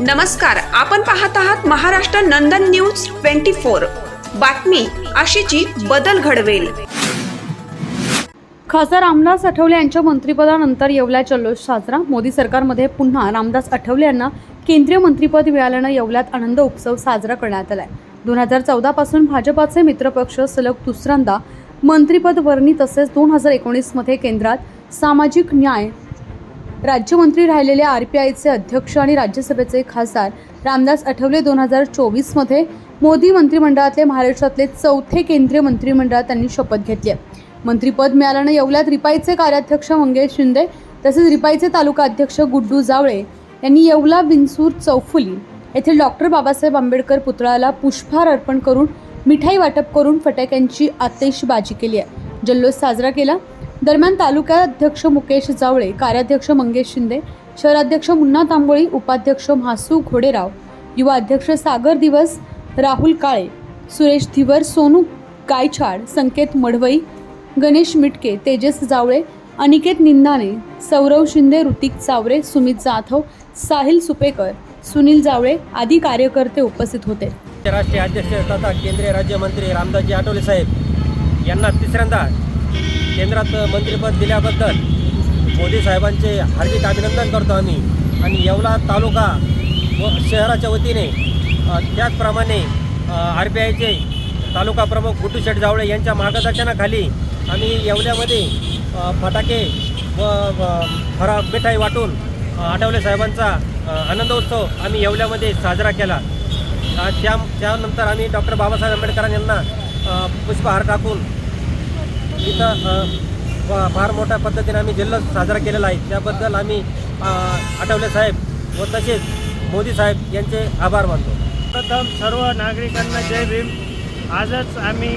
नमस्कार आपण पाहत आहात Maharashtra Nandan news twenty four. बातमी अशीची बदल घडवेल. खासदार रामदास आठवले यांच्या मंत्रिपदानंतर येवल्या जल्लोष साजरा. मोदी सरकारमध्ये पुन्हा रामदास आठवले यांना केंद्रीय मंत्रिपद मिळाल्यानं येवल्यात आनंद उत्सव साजरा करण्यात आलाय. दोन हजार चौदापासून भाजपाचे मित्रपक्ष सलग दुसऱ्यांदा मंत्रिपद वर्णी तसेच दोन हजार एकोणीसमध्ये केंद्रात सामाजिक न्याय राज्यमंत्री राहिलेले आर पी आयचे अध्यक्ष आणि राज्यसभेचे खासदार रामदास आठवले दोन हजार चोवीसमध्ये मोदी मंत्रिमंडळातले महाराष्ट्रातले चौथे केंद्रीय मंत्रिमंडळात त्यांनी शपथ घेतली आहे. मंत्रिपद मिळाल्यानं येवल्यात रिपाईचे कार्याध्यक्ष मंगेश शिंदे तसेच रिपाईचे तालुका अध्यक्ष गुड्डू जावळे यांनी येवला बिनसूर चौफुली येथील डॉक्टर बाबासाहेब आंबेडकर पुतळ्याला पुष्पहार अर्पण करून मिठाई वाटप करून फटाक्यांची आतिषबाजी केली आहे. जल्लोष साजरा केला. दरम्यान तालुका अध्यक्ष मुकेश जावळे कार्याध्यक्ष मंगेश शिंदे शहराध्यक्ष मुन्ना तांबोळी उपाध्यक्ष म्हासू घोडेराव युवा अध्यक्ष सागर दिवस राहुल काळे सुरेश धिवर सोनू गायछाड संकेत मढवई गणेश मिटके तेजस जावळे अनिकेत निंदाणे सौरव शिंदे ऋतिक चावरे सुमित जाधव साहिल सुपेकर सुनील जावळे आदी कार्यकर्ते उपस्थित होते. राष्ट्रीय अध्यक्ष तथा केंद्रीय राज्यमंत्री रामदासजी आठवले साहेब यांना तिसऱ्यांदा केंद्रात मंत्रिपद दिल्याबद्दल मोदी साहेबांचे हार्दिक अभिनंदन करतो आम्ही. आणि येवला तालुका व शहराच्या वतीने त्याचप्रमाणे आर बी आयचे तालुका प्रमुख गुड्डू शेठ जावळे यांच्या मार्गदर्शनाखाली आम्ही येवल्यामध्ये फटाके व फरा मिठाई वाटून आठवले साहेबांचा आनंदोत्सव आम्ही येवल्यामध्ये साजरा केला. त्या त्यानंतर आम्ही डॉक्टर बाबासाहेब आंबेडकर यांना पुष्पहार टाकून इथं फ- फार मोठ्या पद्धतीने आम्ही जल्लोष साजरा केलेला आहे. त्याबद्दल आम्ही आठवले साहेब व तसेच मोदी साहेब यांचे आभार मानतो. प्रथम सर्व नागरिकांना जय भीम. आजच आम्ही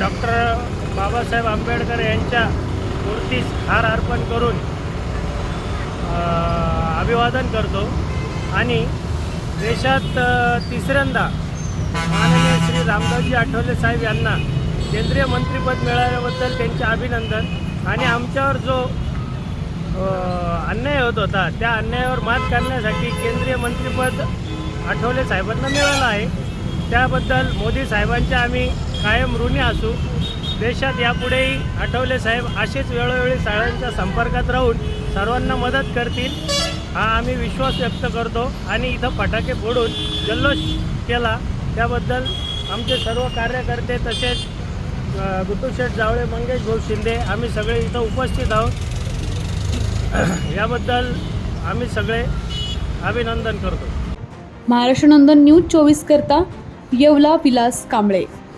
डॉक्टर बाबासाहेब आंबेडकर यांच्या मूर्तीस हार अर्पण करून अभिवादन करतो. आणि देशात तिसऱ्यांदा माननीय श्री रामदासजी आठवले साहेब यांना केंद्रीय मंत्रिपद मिळाल्याबद्दल त्यांचे अभिनंदन. आणि आमच्यावर जो अन्याय होत होता त्या अन्यायावर मात करण्यासाठी केंद्रीय मंत्रिपद आठवले साहेबांना मिळालं आहे. त्याबद्दल मोदी साहेबांचे आम्ही कायम ऋणी असू. देशात यापुढेही आठवले साहेब असेच वेळोवेळी शाळांच्या संपर्कात राहून सर्वांना मदत करतील हा आम्ही विश्वास व्यक्त करतो. आणि इथं फटाके फोडून जल्लोष केला. त्याबद्दल आमचे सर्व कार्यकर्ते तसेच अ, जावळे मंगेश भाऊ शिंदे आम्ही सगळे इथं उपस्थित आहोत. याबद्दल आम्ही सगळे अभिनंदन करतो. महाराष्ट्र नंदन न्यूज चोवीस करता येवला विलास कांबळे.